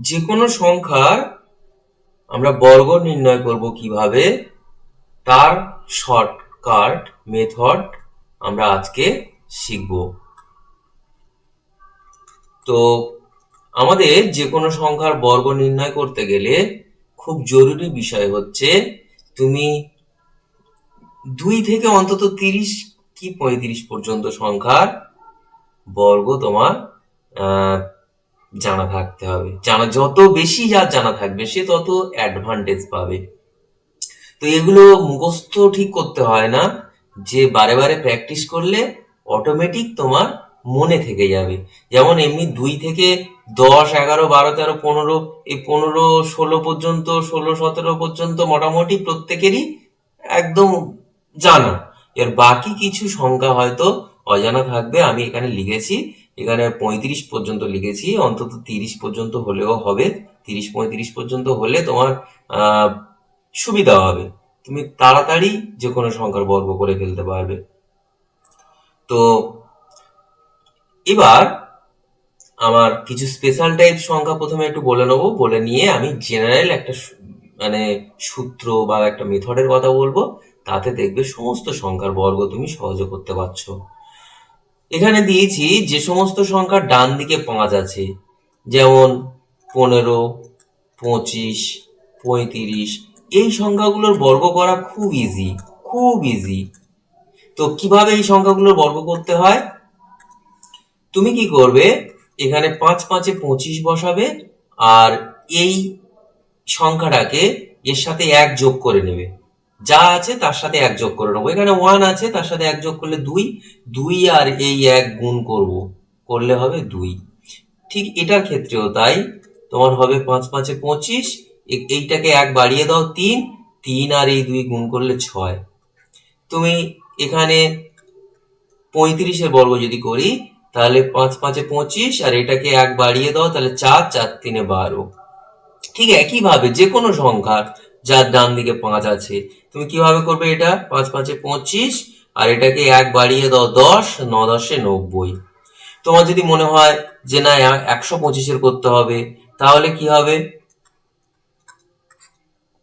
যে কোনো সংখ্যার আমরা বর্গ নির্ণয় করব কীভাবে? তার শর্টকাট মেথড আমরা আজকে শিখব। তো আমাদের যে কোনো সংখ্যার বর্গ নির্ণয় করতে গেলে খুব জরুরি বিষয় হচ্ছে, তুমি দুই থেকে অন্তত তিরিশ কি পঁয়ত্রিশ পর্যন্ত সংখ্যার বর্গ তোমার জানা থাকতে হবে। জানা, যত বেশি যা জানা থাকবে, সে তত অ্যাডভান্টেজ পাবে। তো এগুলো মুখস্থ ঠিক করতে হয় না। যে বারে বারে প্র্যাকটিস করলে অটোমেটিক তোমার মনে থেকে যাবে। যেমন এমনি দুই থেকে দশ, এগারো, বারো, তেরো, পনেরো, এই পনেরো, ষোলো পর্যন্ত, ষোলো, সতেরো পর্যন্ত মোটামুটি প্রত্যেকেরই একদম জানা। এর বাকি কিছু সংখ্যা হয়তো অজানা থাকবে, আমি এখানে লিখেছি। এখানে পঁয়ত্রিশ পর্যন্ত লিখেছি, অন্তত তিরিশ পর্যন্ত হলেও হবে। তিরিশ, পঁয়ত্রিশ পর্যন্ত হলে তোমার সুবিধা হবে। তুমি তাড়াতাড়ি যে কোনো সংখ্যার বর্গ করে ফেলতে পারবে। তো এবার আমার কিছু স্পেশাল টাইপ সংখ্যা প্রথমে একটু বলে নেব। বলে নিয়ে আমি জেনারেল একটা মানে সূত্র বা একটা মেথডের কথা বলব। তাতে দেখবে সমস্ত সংখ্যার বর্গ তুমি সহজে করতে পারছ। এখানে দিয়েছি যে সমস্ত সংখ্যার ডান দিকে পাঁচ আছে। যেমন পনেরো, পঁচিশ, পঁয়ত্রিশ। এই সংখ্যাগুলোর বর্গ করা খুব ইজি খুব ইজি তো কীভাবে এই সংখ্যাগুলোর বর্গ করতে হয়? তুমি কি করবে? এখানে পাঁচ পাঁচে পঁচিশ বসাবে আর এই সংখ্যাটাকে এর সাথে এক যোগ করে নেবে। যা আছে তার সাথে এক যোগ করে নেব। এখানে ওয়ান আছে, তার সাথে এক যোগ করলে দুই। দুই আর এই এক গুণ করব। করলে হবে দুই। ঠিক এটার ক্ষেত্রেও তাই। তোমার হবে পাঁচ পাঁচে পঁচিশ। এইটাকে এক বাড়িয়ে দাও তিন। তিন আর এই দুই গুণ করলে ছয়। তুমি এখানে পঁয়ত্রিশের বর্গ যদি করি, তাহলে পাঁচ পাঁচে পঁচিশ আর এটাকে এক বাড়িয়ে দাও, তাহলে চার চার তিনে বারো। ঠিক একইভাবে যে কোনো সংখ্যার যার ডান দিকে পাঁচ আছে। তুমি কীভাবে করবে এটা? পাঁচ, পাঁচে পঁচিশ, আর এটাকে এক বাড়িয়ে দাও দশ, ন দশে নব্বই। তোমার যদি মনে হয় যে না একশো পঁচিশের করতে হবে, তাহলে কি হবে?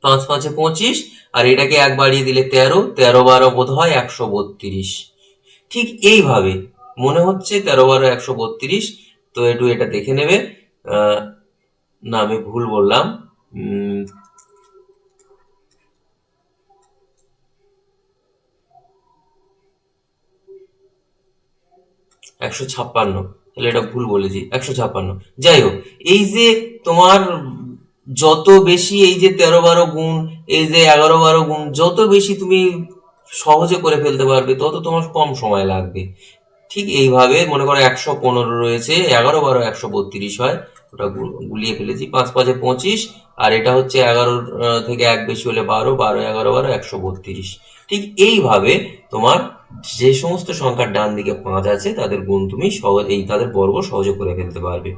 পাঁচ, পাঁচে পঁচিশ, আর এটাকে এক বাড়িয়ে দিলে তেরো তেরো বারো বোধ হয় একশো বত্রিশ। ঠিক এইভাবে মনে হচ্ছে তেরো বারো একশো বত্রিশ, তো একটু এটা দেখে নেবে। না, আমি ভুল বললাম। একশো ছাপ্পান্ন। তাহলে এটা ভুল বলেছি, একশো ছাপ্পান্ন। যাই হোক, এই যে তোমার যত বেশি এই যে তেরো বারো গুণ, এই যে এগারো বারো গুণ, যত বেশি তুমি সহজে করে ফেলতে পারবে, তত তোমার কম সময় লাগবে। ঠিক এইভাবে মনে করো একশো পনেরো রয়েছে, এগারো বারো একশো বত্রিশ হয়, ওটা গুলিয়ে ফেলেছি, পাঁচ পাঁচে পঁচিশ, আর এটা হচ্ছে এগারো থেকে এক বেশি হলে বারো বারো এগারো বারো একশো বত্রিশ। ঠিক এইভাবে তোমার যে সমস্ত সংখ্যার ডান দিকে পাঁচ আছে, তাদের গুণ তুমি সহজ এই তাদের বর্গ সহজে করে ফেলতে পারবে।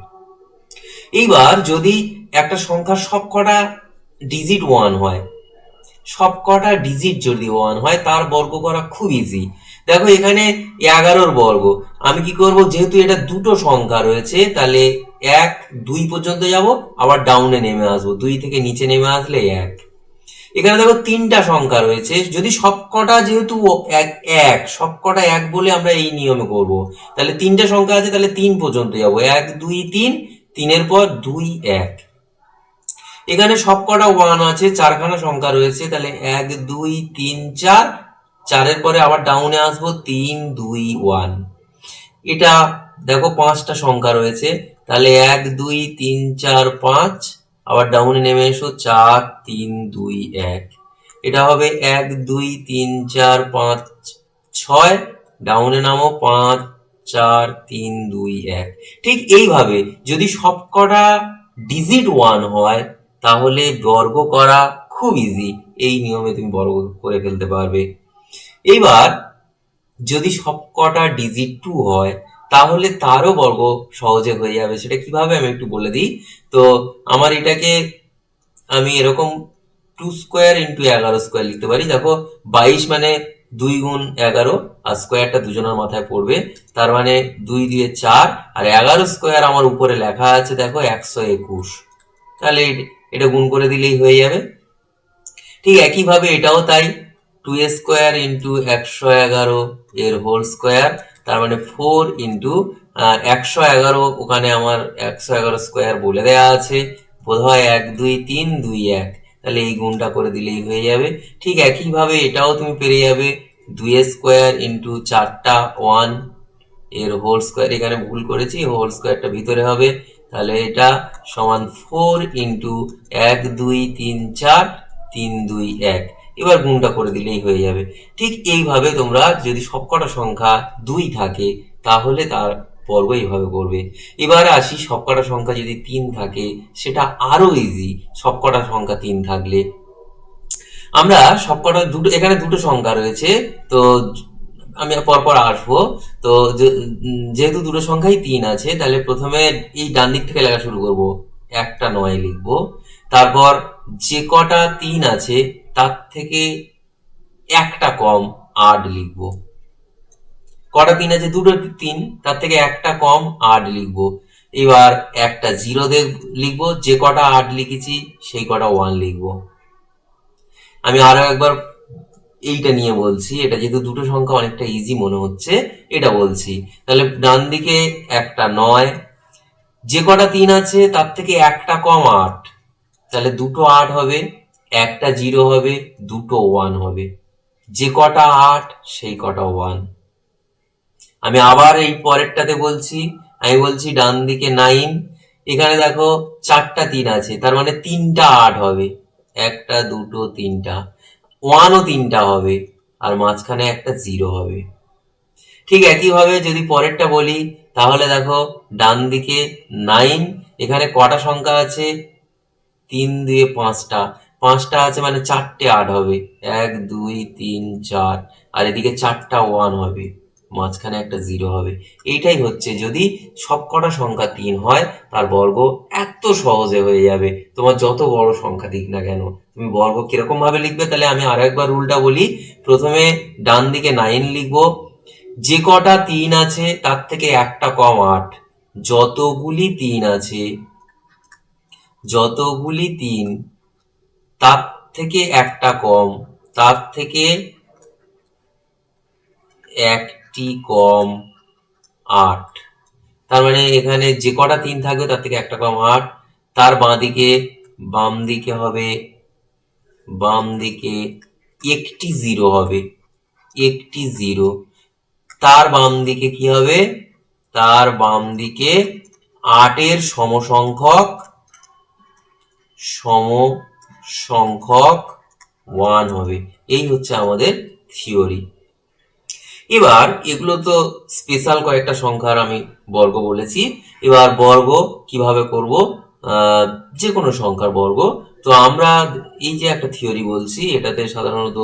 এইবার যদি একটা সংখ্যার সবকটা ডিজিট ওয়ান হয়, সবকটা ডিজিট যদি ওয়ান হয়, তার বর্গ করা খুব ইজি দেখো এখানে এগারোর বর্গ। আমি কি করব? যেহেতু এটা দুটো সংখ্যা রয়েছে, তাহলে এক দুই পর্যন্ত যাব, আবার ডাউনে নেমে আসব। দুই থেকে নিচে নেমে আসলে এক। এখানে দেখো তিনটা সংখ্যা রয়েছে। যদি সবকটা যেহেতু এক এক, সবকটা এক বলে আমরা এই নিয়মে করব। তাহলে তিনটা সংখ্যা আছে, তাহলে তিন পর্যন্ত যাব। এক, দুই, তিন, তিনের পর দুই, এক। এখানে সবকটা ওয়ান আছে, চারখানা সংখ্যা রয়েছে। তাহলে এক, দুই, তিন, চার, চারের পরে আবার ডাউনে আসব, তিন, দুই ওয়ান এটা দেখো পাঁচটা সংখ্যা রয়েছে। তাহলে এক, দুই, তিন, চার, পাঁচ আবার ডাউনে নেমে এসো, চার, তিন, দুই, এক। এটা হবে এক, দুই, তিন, চার, পাঁচ, ছয়। ডাউনে নামো, পাঁচ, চার, তিন, দুই, এক। ঠিক এইভাবে যদি সবকটা ডিজিট ওয়ান হয়, তাহলে বর্গ করা খুব ইজি এই নিয়মে তুমি বর্গ করে ফেলতে পারবে। এইবার যদি সবকটা ডিজিট টু হয় তাহলে তারও বর্গ সহজে হয়ে যাবে। সেটা কীভাবে আমি একটু বলে দিই? তো আমার এটাকে আমি এরকম টু স্কোয়ার ইন্টু এগারো স্কোয়ার লিখতে পারি। দেখো, বাইশ মানে দুই গুণ এগারো, আর স্কোয়ারটা দুজনের মাথায় পড়বে। তার মানে দুই দিয়ে চার, আর এগারো স্কোয়ার আমার উপরে লেখা আছে, দেখো, একশো একুশ। তাহলে এটা গুণ করে দিলেই হয়ে যাবে। ঠিক একইভাবে এটাও তাই। টু এ স্কোয়ার ইন্টু একশো এগারো, এর হোল স্কোয়ার তার মানে ফোর ইন্টু একশো এগারো, ওখানে আমার একশো এগারো স্কোয়ার বলে দেওয়া আছে। বোধহয় এক, দুই, তিন, দুই, এক। তাহলে এই গুণটা করে দিলেই হয়ে যাবে। ঠিক একইভাবে এটাও তুমি পেরে যাবে। দুই স্কোয়ার ইন্টু চারটা ওয়ানের হোল স্কোয়ার এখানে ভুল করেছি হোল স্কোয়ারটা ভিতরে হবে। তাহলে এটা সমান ফোর ইন্টু এক, দুই, তিন, চার, তিন, দুই, এক। এবার গুণটা করে দিলেই হয়ে যাবে। ঠিক এইভাবে তোমরা যদি সবকটা সংখ্যা দুই থাকে, তাহলে তার পর্ব এইভাবে করবে। এবার আসি সবকটা সংখ্যা যদি তিন থাকে, সেটা আরও ইজি সবকটা সংখ্যা তিন থাকলে। আমরা সবকটা দুটো, এখানে দুটো সংখ্যা রয়েছে, তো আমি পরপর আসব। তো যেহেতু দুটো সংখ্যাই তিন আছে, তাহলে প্রথমে এই ডান দিক থেকে লেখা শুরু করব। একটা নয় লিখব। তারপর যে কটা তিন আছে তার থেকে একটা কম আট লিখব। কটা তিন আছে? দুটো তিন, তার থেকে একটা কম আট লিখব। এবার একটা জিরো দিয়ে লিখব। যে কটা আট লিখেছি, সেই কটা ওয়ান লিখব। আমি আরও একবার এইটা নিয়ে বলছি, এটা যেহেতু দুটো সংখ্যা অনেকটা ইজি মনে হচ্ছে, এটা বলছি। তাহলে ডান দিকে একটা নয়, যে কটা তিন আছে, তার থেকে একটা কম আট, তাহলে দুটো আট হবে। একটা জিরো হবে, দুটো ওয়ান হবে। যে কটা আট, সেই কটা ওয়ান আমি আবার এই পরেরটাতে বলছি, আমি বলছি ডান দিকে নাইন এখানে দেখো চারটা তিন আছে, তার মানে তিনটা আট হবে। একটা, দুটো, তিনটা। ওয়ানও তিনটা হবে, আর মাঝখানে একটা জিরো হবে। ঠিক একইভাবে যদি পরেরটা বলি, তাহলে দেখো ডান দিকে নাইন এখানে কটা সংখ্যা আছে? তিন দিয়ে পাঁচটা। পাঁচটা আছে মানে চারটে আট হবে। এক, দুই, তিন, চার, আর এদিকে চারটা ওয়ান হবে। মাঝখানে একটা জিরো হবে। এইটাই হচ্ছে, যদি সবকটা সংখ্যা তিন হয়, তার বর্গ এত সহজে হয়ে যাবে। তোমার যত বড় সংখ্যা দিক না কেন, তুমি বর্গ কীরকম ভাবে লিখবে? তাহলে আমি আরও একবার রুলটা বলি। প্রথমে ডান দিকে নাইন লিখব। যে কটা তিন আছে, তার থেকে একটা কম আট। যতগুলি তিন আছে, যতগুলি তিন তার থেকে একটা কম, তার থেকে একটি কম আট। তার মানে এখানে যে কটা তিন থাকবে, তার থেকে একটা কম আট। তার বাঁ দিকে বাম দিকে হবে, বাম দিকে একটি জিরো হবে, একটি জিরো। তার বাম দিকে কি হবে? তার বাম দিকে আটের সমসংখ্যক সম সংখ্যক ওয়ান হবে। এই হচ্ছে আমাদের থিওরি এবার এগুলো তো স্পেশাল কয়েকটা সংখ্যার আমি বর্গ বলেছি। এবার বর্গ কীভাবে করব? যে কোনো সংখ্যার বর্গ। তো আমরা এই যে একটা থিওরি বলছি, এটাতে সাধারণত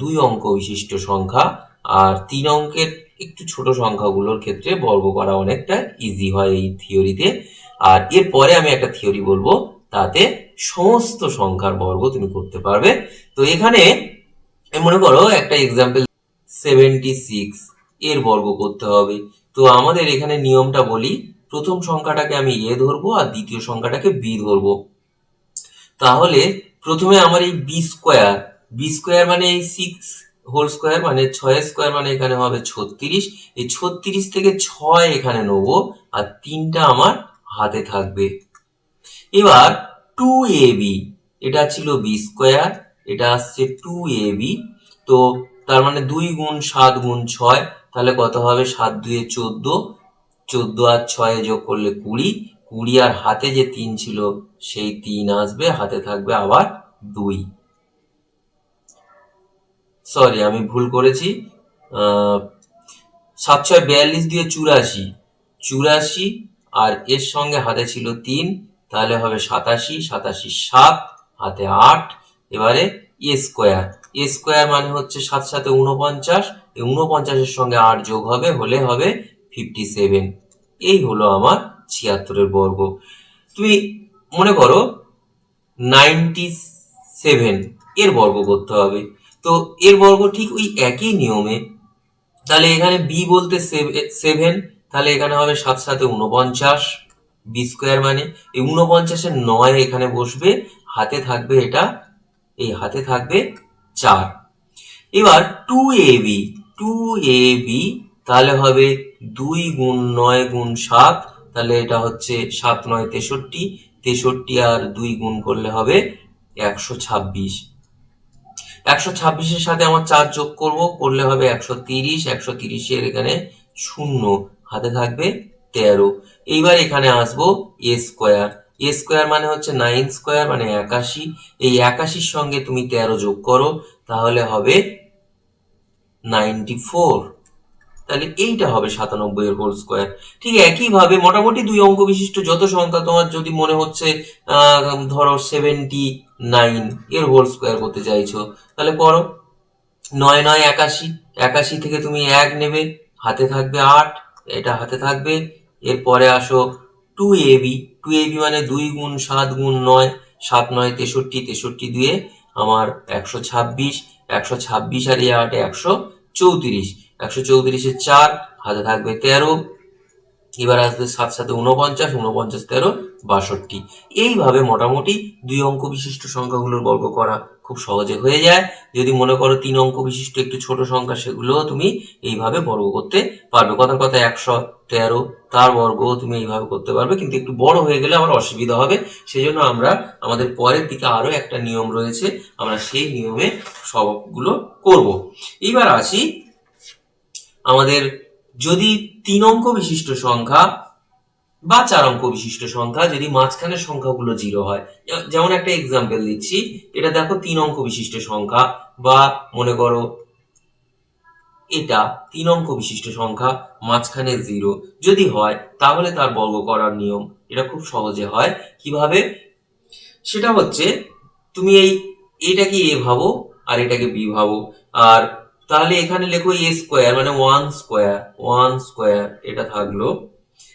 দুই অঙ্ক বিশিষ্ট সংখ্যা আর তিন অঙ্কের একটু ছোট সংখ্যাগুলোর ক্ষেত্রে বর্গ করা অনেকটা ইজি হয় এই থিওরিতে আর এরপরে আমি একটা থিওরি বলব, তাতে সমস্ত সংখ্যার বর্গ তুমি করতে পারবে। তো এখানে মনে করো একটা এক্সাম্পল সেভেন্টি সিক্স এর বর্গ করতে হবে। তো আমাদের এখানে নিয়মটা বলি, প্রথম সংখ্যাটাকে আমি এ ধরবো আর দ্বিতীয় সংখ্যাটাকে বি ধরবো। তাহলে প্রথমে আমার এই বি স্কোয়ার বি স্কোয়ার মানে এই সিক্স হোল স্কোয়ার মানে ছয় স্কোয়ার মানে এখানে হবে ছত্রিশ। এই ছত্রিশ থেকে ছয় এখানে নেব আর তিনটা আমার হাতে থাকবে। এবার টু এ বি এটা ছিল বি স্কোয়ার এটা আসছে টু এ বি তো তার মানে দুই গুণ সাত গুণ ছয়, তাহলে কত হবে? সাত দুয়ে চোদ্দ। চোদ্দ আর ছয়ে যোগ করলে কুড়ি। কুড়ি আর হাতে যে তিন ছিল, সেই তিন আসবে, হাতে থাকবে আবার দুই। সরি আমি ভুল করেছি। সাত ছয় বিয়াল্লিশ দিয়ে চুরাশি। চুরাশি আর এর সঙ্গে হাতে ছিল তিন। তাহলে হবে সাতাশি সাতাশি সাত, হাতে আট, এবারে এ স্কোয়ার। এ স্কোয়ার মানে হচ্ছে সাত সাথে উনপঞ্চাশ এই উনপঞ্চাশের সঙ্গে আট যোগ হবে, হলে হবে ফিফটি সেভেন এই হলো আমার ছিয়াত্তরের বর্গ। তুমি মনে করো নাইনটি সেভেন এর বর্গ করতে হবে। তো এর বর্গ ঠিক ওই একই নিয়মে। তাহলে এখানে বি বলতে সেভেন তাহলে এখানে হবে সাত সাথে উনপঞ্চাশ বি স্কোয়ার মানে এই উনপঞ্চাশের নয় এখানে বসবে, হাতে থাকবে এটা, এই হাতে থাকবে চার। এবার two A B two A B তাহলে হবে দুই গুণ নয় গুণ সাত, তাহলে এটা হচ্ছে সাত নয় তেষট্টি তেষট্টি আর দুই গুণ করলে হবে একশো ছাব্বিশ। একশো ছাব্বিশের সাথে আমার চার যোগ করব, করলে হবে একশো তিরিশ, একশো তিরিশের এখানে শূন্য, হাতে থাকবে তেরো এইবার এখানে আসব এ স্কোয়ার এ স্কোয়ার মানে হচ্ছে নাইন স্কোয়ার মানে একাশি। এই একাশির সঙ্গে তুমি তেরো যোগ করো, তাহলে হবে নাইনটি ফোর তাহলে এইটা হবে সাতানব্বই এর হোল স্কোয়ার ঠিক একইভাবে মোটামুটি দুই অঙ্ক বিশিষ্ট যত সংখ্যা তোমার যদি মনে হচ্ছে ধরো সেভেন্টি নাইন এর হোল স্কোয়ার করতে চাইছো, তাহলে করো। নয় নয়, একাশি। একাশি থেকে তুমি এক নেবে, হাতে থাকবে আট। এটা হাতে থাকবে এরপরে আসো two A B two A B মানে দুই গুণ সাত গুণ নয়, সাত নয় তেষট্টি তেষট্টি দুয়ে আমার একশো ছাব্বিশ একশো ছাব্বিশ আর এ একশো চৌত্রিশ। একশো চৌত্রিশে চার, হাতে থাকবে তেরো এবার আসবে সাত সাথে উনপঞ্চাশ উনপঞ্চাশ তেরো, বাষট্টি। এইভাবে মোটামুটি দুই অঙ্ক বিশিষ্ট সংখ্যাগুলোর বর্গ করা খুব সহজে হয়ে যায়। যদি মনে করো তিন অঙ্ক বিশিষ্ট একটু ছোট সংখ্যা, সেগুলোও তুমি এইভাবে বর্গ করতে পারবে। কথার কথা একশো, তেরো, তার বর্গ তুমি এইভাবে করতে পারবে। কিন্তু একটু বড় হয়ে গেলে আমার অসুবিধা হবে। সেই জন্য আমরা আমাদের পরের দিকে আরও একটা নিয়ম রয়েছে। আমরা সেই নিয়মে সবগুলো করব। এইবার আসি আমাদের যদি তিন অঙ্ক বিশিষ্ট সংখ্যা বা চার অঙ্ক বিশিষ্ট সংখ্যা যদি মাঝখানের সংখ্যাগুলো জিরো হয়। যেমন একটা এক্সাম্পল দিচ্ছি, এটা দেখো তিন অঙ্ক বিশিষ্ট সংখ্যা বা মনে করো এটা তিন অঙ্ক বিশিষ্ট সংখ্যা, মাঝখানে জিরো যদি হয়, তাহলে তার বর্গ করার নিয়ম। এটা খুব সহজে হয়। কীভাবে? সেটা হচ্ছে, তুমি এই, এটাকে এ ভাবো আর এটাকে বি ভাবো। আর তাহলে এখানে লেখো এ স্কোয়ার মানে ওয়ান স্কোয়ার ওয়ান স্কোয়ার এটা থাকল।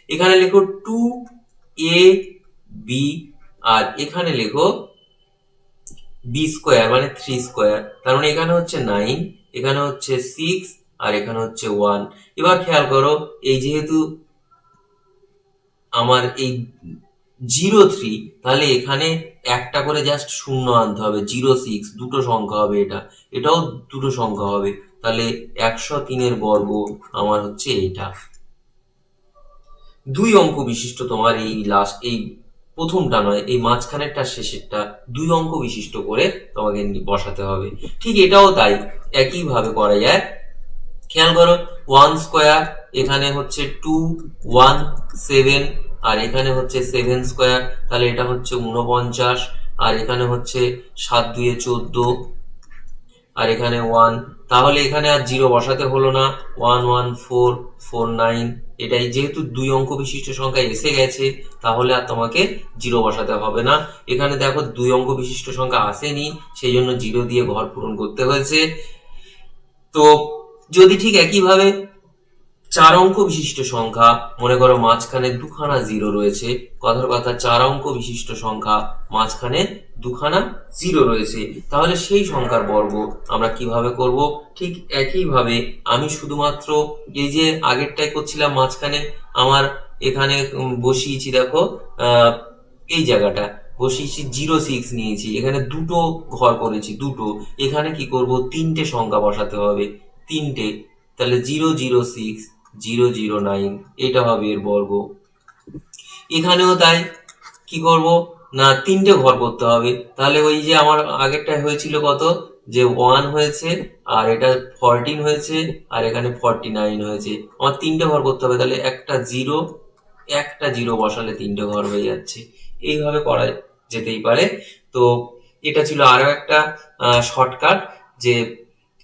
এখানে লেখো টু এ বি আর এখানে লেখো বি স্কোয়ার মানে থ্রি স্কোয়ার তার মানে এখানে হচ্ছে নাইন এখানে হচ্ছে সিক্স আর এখানে হচ্ছে ওয়ান এবার খেয়াল করো, এই যেহেতু আমার এই জিরো থ্রি তাহলে এখানে একটা করে জাস্ট শূন্য আনতে হবে জিরো সিক্স দুটো সংখ্যা হবে এটা। এটাও দুটো সংখ্যা হবে। তাহলে একশো তিনের বর্গ আমার হচ্ছে এটা দুই অঙ্ক বিশিষ্ট তোমার এই লাস্ট এই প্রথমটা নয়, এই মাঝখানেরটা, শেষেরটা দুই অঙ্ক বিশিষ্ট করে তোমাকে বসাতে হবে। ঠিক এটাও তাই, একইভাবে করা যায়। খেয়াল করো ওয়ান স্কোয়ার এখানে হচ্ছে টু ওয়ান সেভেন আর এখানে হচ্ছে সেভেন স্কোয়ার তাহলে এটা হচ্ছে উনপঞ্চাশ আর এখানে হচ্ছে সাত দুয়ে চোদ্দ, আর এখানে ওয়ান তাহলে এখানে আর জিরো বসাতে হলো না। One one four four nine এটাই যেহেতু দুই অঙ্ক বিশিষ্ট সংখ্যা এসে গেছে, তাহলে আর তোমাকে জিরো বসাতে হবে না। এখানে দেখো দুই অঙ্ক বিশিষ্ট সংখ্যা আসেনি, সেই জন্য জিরো দিয়ে ঘর পূরণ করতে হয়েছে। তো যদি ঠিক একইভাবে চার অঙ্ক বিশিষ্ট সংখ্যা, মনে করো মাঝখানে দুখানা জিরো রয়েছে কথার কথা চার অঙ্ক বিশিষ্ট সংখ্যা, মাঝখানে দুখানা জিরো রয়েছে। তাহলে সেই সংখ্যার বর্গ আমরা কীভাবে করব? ঠিক একইভাবে আমি শুধুমাত্র এই যে আগেরটাই করছিলাম মাঝখানে, আমার এখানে বসিয়েছি দেখো এই জায়গাটা, বসিয়েছি জিরো সিক্স নিয়েছি, এখানে দুটো ঘর করেছি, দুটো। এখানে কি করব? তিনটে সংখ্যা বসাতে হবে, তিনটে। তাহলে zero zero six zero zero nine, এটা হবে এর বর্গ। এখানেও তাই, কি করব? না, তিনটে ঘর করতে হবে। তাহলে ওই যে আমার আগেরটা হয়েছিল কত? যে ওয়ান হয়েছে, আর এটা ফরটিন হয়েছে, আর এখানে ফর্টি নাইন হয়েছে। আমার তিনটে ঘর করতে হবে, তাহলে একটা জিরো একটা জিরো বসালে তিনটে ঘর হয়ে যাচ্ছে। এইভাবে করা যেতেই পারে। তো এটা ছিল আরও একটা শর্টকাট যে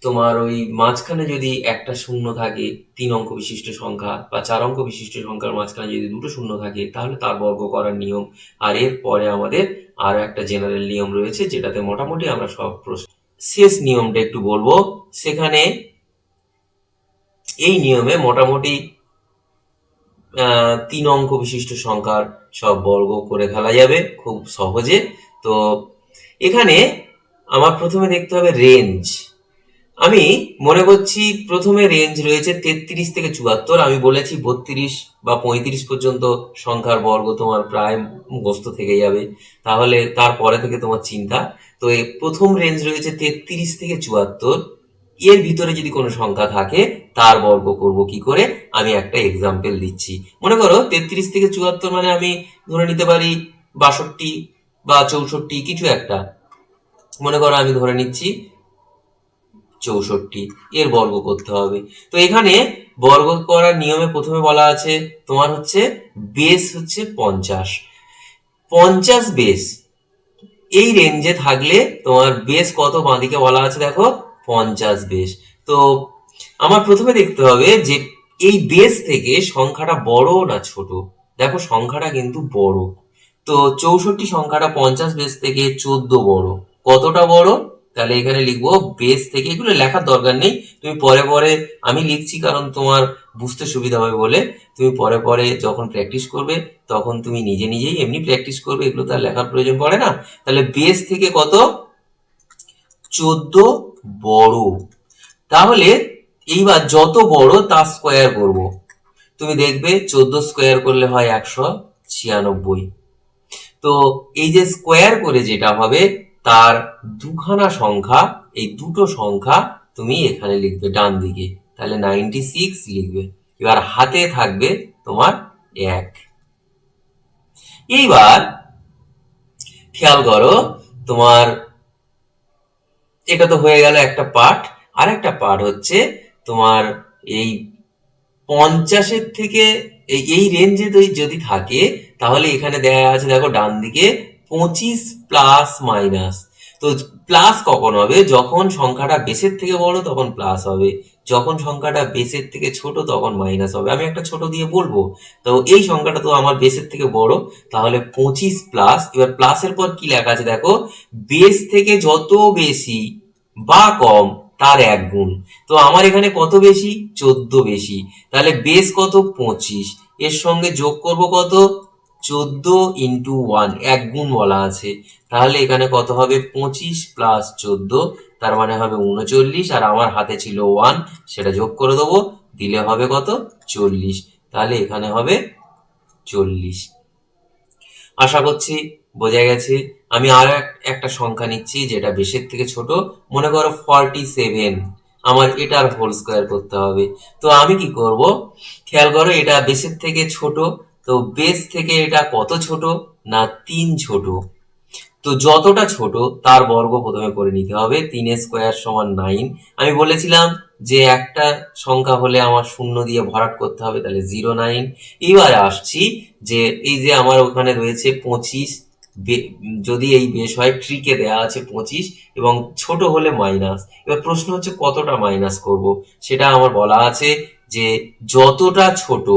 তোমার ওই মাঝখানে যদি একটা শূন্য থাকে, তিন অঙ্ক বিশিষ্ট সংখ্যা বা চার অঙ্ক বিশিষ্ট সংখ্যার মাঝখানে যদি দুটো শূন্য থাকে, তাহলে তার বর্গ করার নিয়ম। আর এর পরে আমাদের আরও একটা জেনারেল নিয়ম রয়েছে, যেটাতে মোটামুটি আমরা সব প্রশ্ন শেষ নিয়মটা একটু বলব। সেখানে এই নিয়মে মোটামুটি তিন অঙ্ক বিশিষ্ট সংখ্যার সব বর্গ করে ফেলা যাবে খুব সহজে। তো এখানে আমার প্রথমে দেখতে হবে রেঞ্জ আমি মনে করছি প্রথমে রেঞ্জ রয়েছে তেত্রিশ থেকে চুয়াত্তর, আমি বলেছি বত্রিশ বা পঁয়ত্রিশ পর্যন্ত সংখ্যার বর্গ তোমার প্রায় মুখস্থ থেকে যাবে। তাহলে তারপরে থেকে তোমার চিন্তা। তো এই প্রথম রেঞ্জ রয়েছে তেত্রিশ থেকে চুয়াত্তর, এর ভিতরে যদি কোনো সংখ্যা থাকে, তার বর্গ করব কি করে? আমি একটা এক্সাম্পল দিচ্ছি। মনে করো তেত্রিশ থেকে চুয়াত্তর মানে আমি ধরে নিতে পারি বাষট্টি বা চৌষট্টি, কিছু একটা। মনে করো আমি ধরে নিচ্ছি চৌষট্টি, এর বর্গ করতে হবে। তো এখানে বর্গ করার নিয়মে প্রথমে বলা আছে, তোমার হচ্ছে বেস হচ্ছে পঞ্চাশ। পঞ্চাশ বেস এই রেঞ্জে থাকলে তোমার বেস কত বাঁদিকে বলা আছে দেখো, পঞ্চাশ বেস তো আমার প্রথমে দেখতে হবে যে এই বেস থেকে সংখ্যাটা বড় না ছোট? দেখো সংখ্যাটা কিন্তু বড়। তো চৌষট্টি সংখ্যাটা পঞ্চাশ বেস থেকে চোদ্দ বড়। কতটা বড়? তাহলে এখানে লিখব বেস থেকে এগুলো লেখার দরকার নেই। তুমি পরে পরে আমি লিখছি কারণ তোমার বুঝতে সুবিধা হবে বলে। তুমি পরে পরে যখন প্র্যাকটিস করবে, তখন তুমি নিজে নিজেই এমনি প্র্যাকটিস করবে, এগুলো তার লেখার প্রয়োজন পড়ে না। তাহলে বেস থেকে কত? চোদ্দ বড়। তাহলে এইবার যত বড় তার স্কোয়ার করব। তুমি দেখবে চোদ্দ স্কোয়ার করলে হয় একশো ছিয়ানব্বই। তো এই যে স্কোয়ার করে যেটা হবে তার দুখানা সংখ্যা, এই দুটো সংখ্যা তুমি এখানে লিখবে ডান দিকে তাহলে নাইনটি সিক্স লিখবে। এবার হাতে থাকবে তোমার এক। এইবার খেয়াল করো, তোমার এটা তো হয়ে গেল একটা পার্ট আর একটা পার্ট হচ্ছে তোমার এই পঞ্চাশের থেকে এই রেঞ্জে যদি থাকে, তাহলে এখানে দেয়া আছে, দেখো ডান দিকে পঁচিশ প্লাস মাইনাস তো প্লাস কখন হবে? যখন সংখ্যাটা বেসের থেকে বড়, তখন প্লাস হবে। যখন সংখ্যাটা বেসের থেকে ছোট, তখন মাইনাস হবে। আমি একটা ছোট দিয়ে বলব। তো এই সংখ্যাটা তো আমার বেসের থেকে বড়। তাহলে পঁচিশ প্লাস এবার প্লাসের পর কি লেখা আছে দেখো? বেস থেকে যত বেশি বা কম, তার এক গুণ। তো আমার এখানে কত বেশি? চোদ্দ বেশি। তাহলে বেস কত? পঁচিশ। এর সঙ্গে যোগ করব কত? চোদ্দ ইন্টু ওয়ান এক গুণ বলা আছে। তাহলে এখানে কত হবে? পঁচিশ প্লাস চোদ্দ, তার মানে হবে উনচল্লিশ, আর আমার হাতে ছিল ওয়ান সেটা যোগ করে দেবো, দিলে হবে কত? চল্লিশ। তাহলে এখানে হবে চল্লিশ। আশা করছি বোঝা গেছে। আমি আর একটা সংখ্যা নিচ্ছি, যেটা বেশের থেকে ছোট। মনে করো ফর্টি সেভেন আমার এটার হোল স্কোয়ার করতে হবে। তো আমি কি করব? খেয়াল করো, এটা বেশের থেকে ছোট। তো বেস থেকে এটা কত ছোট না তিন ছোট? তো যতটা ছোট তার বর্গ প্রথমে করে নিতে হবে, তিন স্কোয়ার সমান নাইন আমি বলেছিলাম যে একটা সংখ্যা হলে আমার শূন্য দিয়ে ভরাট করতে হবে, তাহলে জিরো নাইন এবারে আসছি যে এই যে আমার ওখানে রয়েছে পঁচিশ যদি এই বেশ হয় ট্রিকে দেয়া আছে পঁচিশ এবং ছোট হলে মাইনাস এবার প্রশ্ন হচ্ছে কতটা মাইনাস করব? সেটা আমার বলা আছে যে যতটা ছোট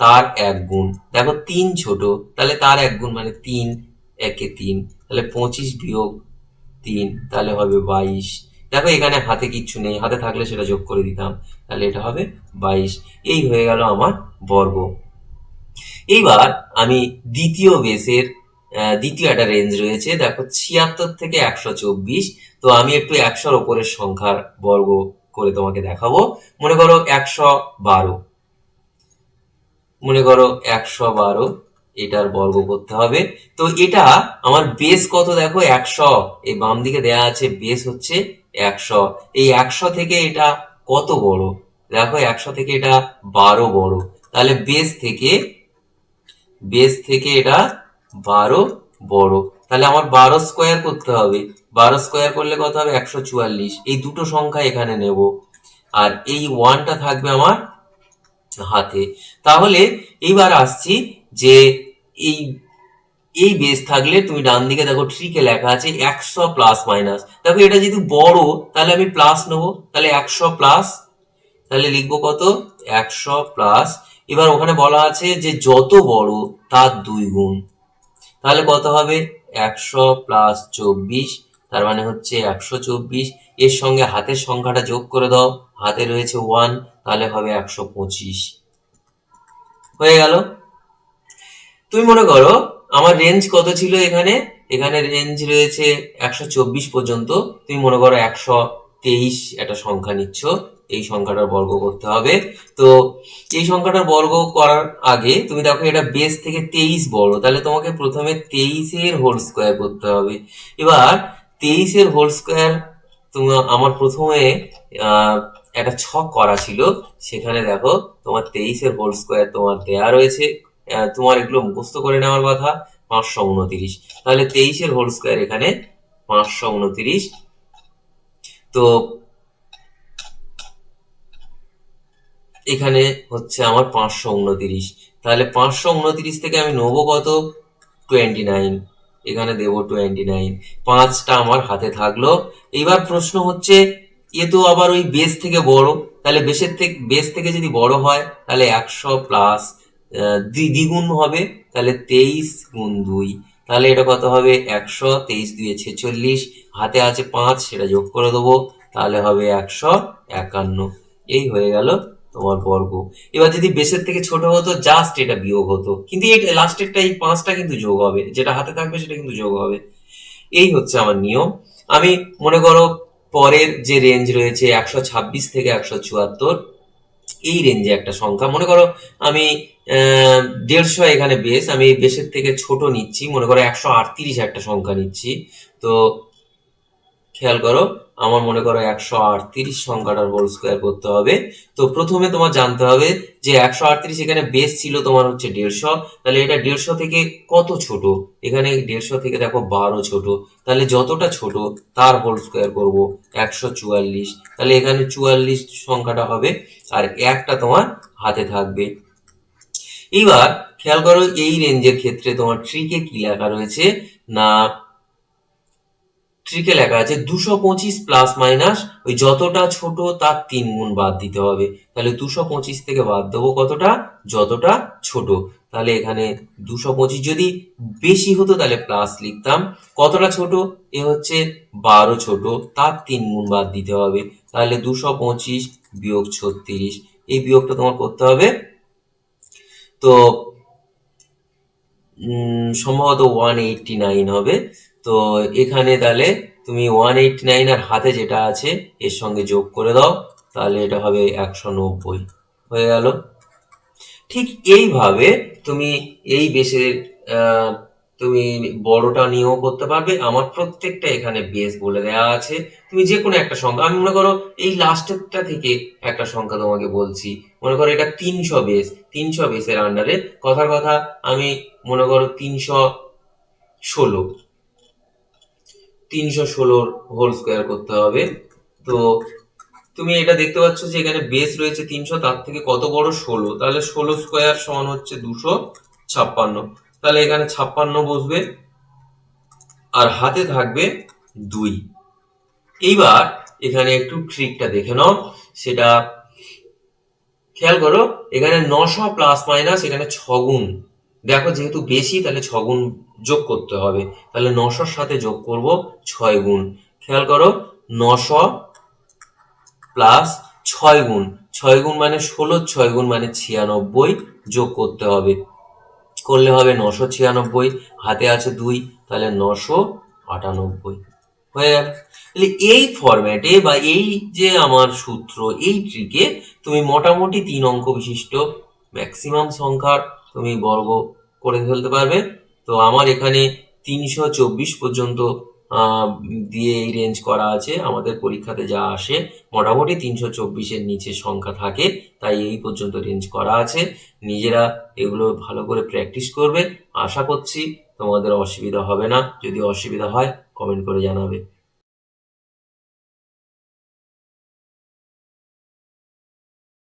তার এক গুণ। দেখো তিন ছোট, তাহলে তার এক গুণ মানে তিন, একে তিন। তাহলে পঁচিশ বিয়োগ তিন, তাহলে হবে বাইশ। দেখো এখানে হাতে কিচ্ছু নেই, হাতে থাকলে সেটা যোগ করে দিতাম। তাহলে এটা হবে বাইশ। এই হয়ে গেল আমার বর্গ। এইবার আমি দ্বিতীয় বেসের দ্বিতীয় একটা রেঞ্জ রয়েছে। দেখো ছিয়াত্তর থেকে একশো চব্বিশ। তো আমি একটু একশোর ওপরের সংখ্যার বর্গ করে তোমাকে দেখাবো। মনে করো একশো বারো। মনে করো একশো বারো, এটার বর্গ করতে হবে। তো এটা আমার বেস কত দেখো? একশো। এই বাম দিকে দেয়া আছে বেস হচ্ছে একশো। এই একশো থেকে এটা কত বড়? দেখো একশো থেকে এটা বারো বড়। তাহলে বেস থেকে বেস থেকে এটা বারো বড়। তাহলে আমার বারো স্কোয়ার করতে হবে। বারো স্কোয়ার করলে কত হবে? একশো চুয়াল্লিশ। এই দুটো সংখ্যা এখানে নেব। আর এই ওয়ানটা থাকবে আমার হাতে। তাহলে এইবার আসছি যে এই এই বেস থাকলে তুমি ডান দিকে দেখো ট্রিকে লেখা আছে একশো প্লাস মাইনাস দেখো এটা যদি বড়, তাহলে আমি প্লাস নেব। তাহলে একশো প্লাস তাহলে লিখব কত? একশো প্লাস এবার ওখানে বলা আছে যে যত বড় তার দুই গুণ। তাহলে কত হবে? একশো প্লাস চব্বিশ, তার মানে হচ্ছে একশো চব্বিশ। এর সঙ্গে হাতের সংখ্যাটা যোগ করে দাও। হাতে রয়েছে ওয়ান তাহলে হবে একশো পঁচিশ। হয়ে গেল। তুমি মনে করো, আমার রেঞ্জ কত ছিল এখানে? এখানে রেঞ্জ রয়েছে একশো চব্বিশ পর্যন্ত। তুমি মনে করো একশো তেইশ একটা সংখ্যা নিচ্ছ। এই সংখ্যাটার বর্গ করতে হবে। তো এই সংখ্যাটার বর্গ করার আগে তুমি দেখো এটা বেস থেকে তেইশ বড়। তাহলে তোমাকে প্রথমে তেইশের হোল স্কোয়ার করতে হবে। এবার তেইশের হোল স্কোয়ার তুমি আমার প্রথমে একটা ছক করা ছিল। সেখানে দেখো, তোমার তেইশের হোল স্কোয়ার তোমার দেয়া রয়েছে। তোমার এগুলো মুখস্থ করে নেওয়ার কথা, পাঁচশো উনতিরিশ। তাহলে তেইশের হোল স্কোয়ার এখানে পাঁচশো উনতিরিশ। তো এখানে হচ্ছে আমার পাঁচশো উনতিরিশ। তাহলে পাঁচশো উনতিরিশ থেকে আমি নেব কত? Twenty nine. এখানে দেবো টোয়েন্টি নাইন পাঁচটা আমার হাতে থাকল। এইবার প্রশ্ন হচ্ছে, এ তো আবার ওই বেস থেকে বড়। তাহলে বেসের থেকে বেস থেকে যদি বড় হয়, তাহলে একশো প্লাস দ্বিগুণ হবে। তাহলে তেইশ গুণ দুই। তাহলে এটা কত হবে? একশো, তেইশ দুয়ে ছেচল্লিশ। হাতে আছে পাঁচ, সেটা যোগ করে দেবো। তাহলে হবে একশো একান্ন। এই হয়ে গেল তোমার বর্গ। এবার যদি বেসের থেকে ছোট হতো জাস্ট এটা বিয়োগ হতো। কিন্তু এই লাস্টেরটা এই পাঁচটা কিন্তু যোগ হবে। যেটা হাতে থাকবে, সেটা কিন্তু যোগ হবে। এই হচ্ছে আমার নিয়ম। আমি মনে করো পরের যে রেঞ্জ রয়েছে, একশো ছাব্বিশ থেকে একশো চুয়াত্তর, এই রেঞ্জে একটা সংখ্যা। মনে করো আমি দেড়শো এখানে বেস আমি এই বেসের থেকে ছোট নিচ্ছি। মনে করো একশো আটত্রিশ একটা সংখ্যা নিচ্ছি। তো খেয়াল করো আমার মনে করো একশো আটত্রিশ সংখ্যাটার হোল স্কোয়ার করতে হবে। তো প্রথমে তোমার জানতে হবে যে একশো আটত্রিশ এখানে বেস ছিল তোমার হচ্ছে দেড়শো। তাহলে এটা দেড়শো থেকে কত ছোট? এখানে দেড়শো থেকে দেখো বারো ছোট। তাহলে যতটা ছোট, তার হোল স্কোয়ার করব একশো চুয়াল্লিশ। তাহলে এখানে চুয়াল্লিশ সংখ্যাটা হবে আর একটা তোমার হাতে থাকবে। এবার খেয়াল করো এই রেঞ্জের ক্ষেত্রে তোমার ট্রিকে কি লেখা রয়েছে? না ট্রিকে লেখা আছে, দুশো পঁচিশ প্লাস মাইনাস ওই যতটা ছোট তার তিন গুণ বাদ দিতে হবে। তাহলে দুশো পঁচিশ থেকে বাদ দেবো কতটা? যতটা ছোট। তাহলে এখানে দুশো পঁচিশ যদি বেশি হতো তাহলে প্লাস লিখতাম। কতটা ছোট? এ হচ্ছে বারো ছোট, তার তিন গুণ বাদ দিতে হবে। তাহলে দুশো পঁচিশ বিয়োগ ছত্রিশ, এই বিয়োগটা তোমার করতে হবে। তো সম্ভবত ওয়ান এইটটি নাইন হবে। তো এখানে তাহলে তুমি ওয়ান এইটটি নাইন আর হাতে যেটা আছে, এর সঙ্গে যোগ করে দাও, তাহলে এটা হবে একশো নব্বই। হয়ে গেল। ঠিক এইভাবে তুমি এই বেসের তুমি বড়টা নিয়েও করতে পারবে। আমার প্রত্যেকটা এখানে বেস বলে দেওয়া আছে। তুমি যে কোনো একটা সংখ্যা, আমি মনে করো এই লাস্টেরটা থেকে একটা সংখ্যা তোমাকে বলছি। মনে করো এটা তিনশো বেস তিনশো বেসের আন্ডারে কথার কথা, আমি মনে করো তিনশো ষোলো। তিনশো ষোলোর হোল স্কোয়ার করতে হবে। তো তুমি এটা দেখতে পাচ্ছ যে এখানে বেস রয়েছে তিনশো, তার থেকে কত বড় ষোলো? তাহলে ষোলো স্কোয়ার সমান হচ্ছে দুশো ছাপ্পান্ন। তাহলে এখানে ছাপ্পান্ন বসবে আর হাতে থাকবে দুই। এইবার এখানে একটু ট্রিকটা দেখে নাও। সেটা খেয়াল করো, এখানে নশো প্লাস মাইনাস এখানে ছগুণ। দেখো যেহেতু বেশি, তাহলে ছগুণ যোগ করতে হবে। তাহলে নশোর সাথে যোগ করব ছয় গুণ। খেয়াল করো নশো প্লাস ছয় গুণ। ছয় গুণ মানে ষোলো, ছয় গুণ মানে ছিয়ানব্বই যোগ করতে হবে। করলে হবে নশো ছিয়ানব্বই, হাতে আছে দুই, তাহলে নশো আটানব্বই। হয়ে গেল। তাহলে এই ফরম্যাটে বা এই যে আমার সূত্র, এই ট্রিকে তুমি মোটামুটি তিন অঙ্ক বিশিষ্ট ম্যাক্সিমাম সংখ্যার তুমি বর্গ করে ফেলতে পারবে। তো আমার এখানে তিনশো চব্বিশ পর্যন্ত দিয়ে এই রেঞ্জ করা আছে। আমাদের পরীক্ষাতে যা আসে, মোটামুটি তিনশো চব্বিশের নিচে সংখ্যা থাকে, তাই এই পর্যন্ত রেঞ্জ করা আছে। নিজেরা এগুলো ভালো করে প্র্যাকটিস করবে। আশা করছি তোমাদের অসুবিধা হবে না। যদি অসুবিধা হয় কমেন্ট করে জানাবে।